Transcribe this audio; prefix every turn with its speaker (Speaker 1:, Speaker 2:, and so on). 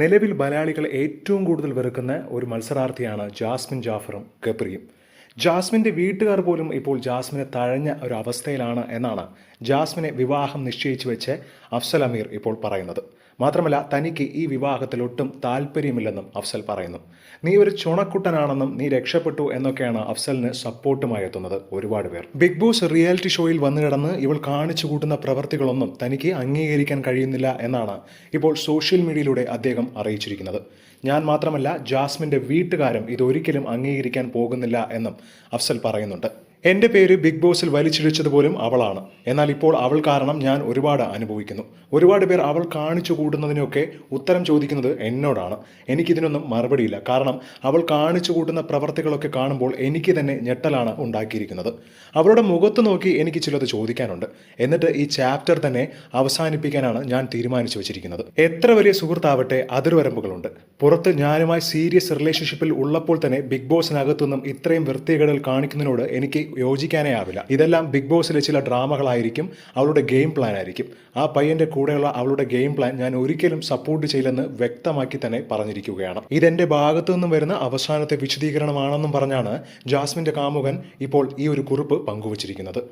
Speaker 1: നിലവിൽ മലയാളികൾ ഏറ്റവും കൂടുതൽ വെറുക്കുന്ന ഒരു മത്സരാർത്ഥിയാണ് ജാസ്മിൻ ജാഫറും ഗബ്രിയും. ജാസ്മിന്റെ വീട്ടുകാർ പോലും ഇപ്പോൾ ജാസ്മിനെ തഴഞ്ഞ ഒരു അവസ്ഥയിലാണ് എന്നാണ് ജാസ്മിനെ വിവാഹം നിശ്ചയിച്ചു വെച്ച് അഫ്സൽ അമീർ ഇപ്പോൾ പറയുന്നത്. മാത്രമല്ല തനിക്ക് ഈ വിവാഹത്തിൽ ഒട്ടും താല്പര്യമില്ലെന്നും അഫ്സൽ പറയുന്നു. നീ ഒരു ചുണക്കുട്ടനാണെന്നും നീ രക്ഷപ്പെട്ടു എന്നൊക്കെയാണ് അഫ്സലിന് സപ്പോർട്ടുമായി എത്തുന്നത് ഒരുപാട് പേർ. ബിഗ് ബോസ് റിയാലിറ്റി ഷോയിൽ വന്നു കിടന്ന് ഇവൾ കാണിച്ചു കൂട്ടുന്ന പ്രവർത്തികളൊന്നും തനിക്ക് അംഗീകരിക്കാൻ കഴിയുന്നില്ല എന്നാണ് ഇപ്പോൾ സോഷ്യൽ മീഡിയയിലൂടെ അദ്ദേഹം അറിയിച്ചിരിക്കുന്നത്. ഞാൻ മാത്രമല്ല ജാസ്മിന്റെ വീട്ടുകാരും ഇതൊരിക്കലും അംഗീകരിക്കാൻ പോകുന്നില്ല എന്നും അഫ്സൽ പറയുന്നുണ്ട്. എന്റെ പേര് ബിഗ് ബോസിൽ വലിച്ചിഴിച്ചത് പോലും അവളാണ്. എന്നാൽ ഇപ്പോൾ അവൾ കാരണം ഞാൻ ഒരുപാട് അനുഭവിക്കുന്നു. ഒരുപാട് പേർ അവൾ കാണിച്ചു കൂട്ടുന്നതിനൊക്കെ ഉത്തരം ചോദിക്കുന്നത് എന്നോടാണ്. എനിക്കിതിനൊന്നും മറുപടിയില്ല. കാരണം അവൾ കാണിച്ചു കൂട്ടുന്ന പ്രവർത്തികളൊക്കെ കാണുമ്പോൾ എനിക്ക് തന്നെ ഞെട്ടലാണ് ഉണ്ടാക്കിയിരിക്കുന്നത്. അവളുടെ മുഖത്ത് നോക്കി എനിക്ക് ചിലത് ചോദിക്കാനുണ്ട്. എന്നിട്ട് ഈ ചാപ്റ്റർ തന്നെ അവസാനിപ്പിക്കാനാണ് ഞാൻ തീരുമാനിച്ചു വെച്ചിരിക്കുന്നത്. എത്ര വലിയ സുഹൃത്താവട്ടെ അതിർവരമ്പുകളുണ്ട്. പുറത്ത് ഞാനുമായി സീരിയസ് റിലേഷൻഷിപ്പിൽ ഉള്ളപ്പോൾ തന്നെ ബിഗ് ബോസിനകത്തുനിന്നും ഇത്രയും വൃത്തികേടുകൾ കാണിക്കുന്നതിനോട് എനിക്ക് യോജിക്കാനേ ആവില്ല ഇതെല്ലാം ബിഗ് ബോസിലെ ചില ഡ്രാമകളായിരിക്കും അവളുടെ ഗെയിം പ്ലാൻ ആയിരിക്കും ആ പയ്യന്റെ കൂടെയുള്ള അവളുടെ ഗെയിം പ്ലാൻ ഞാൻ ഒരിക്കലും സപ്പോർട്ട് ചെയ്യില്ലെന്ന് വ്യക്തമാക്കി തന്നെ പറഞ്ഞിരിക്കുകയാണ്. ഇതെന്റെ ഭാഗത്തു നിന്നും വരുന്ന അവസാനത്തെ വിശദീകരണമാണെന്നും പറഞ്ഞാണ് ജാസ്മിന്റെ കാമുകൻ ഇപ്പോൾ ഈ ഒരു കുറിപ്പ് പങ്കുവച്ചിരിക്കുന്നത്.